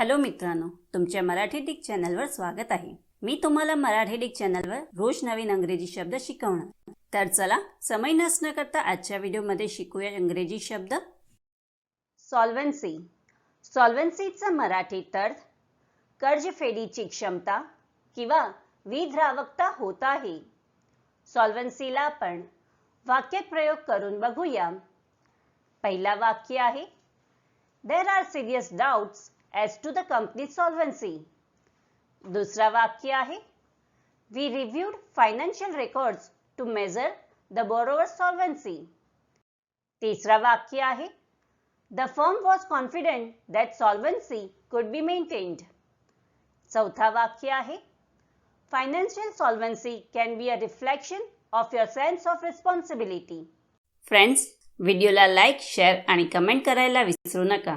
Hello मित्रांनो तुमच्या Marathi Dick चॅनलवर स्वागत आहे. मी तुम्हाला मराठी डिक चॅनलवर रोज नवीन अंग्रेजी शब्द शिकवणार. तर चला समय नसणं करता आजच्या व्हिडिओमध्ये शिकूया इंग्रजी शब्द. सॉल्व्हन्सी सॉल्व्हन्सीचा मराठी अर्थ कर्जफेडीची क्षमता किंवा विध्रावकता होत आहे. सॉल्व्हन्सीला आपण वाक्यात प्रयोग करून बघूया. पहिला वाक्य आहे there are serious doubts as to the company solvency दुसरा वाक्य आहे we reviewed financial records to measure the borrower solvency तिसरा वाक्य आहे the firm was confident that solvency could be maintained चौथा वाक्य आहे financial solvency can be a reflection of your sense of responsibility friends व्हिडिओला लाईक शेअर आणि comment करायला विसरू नका.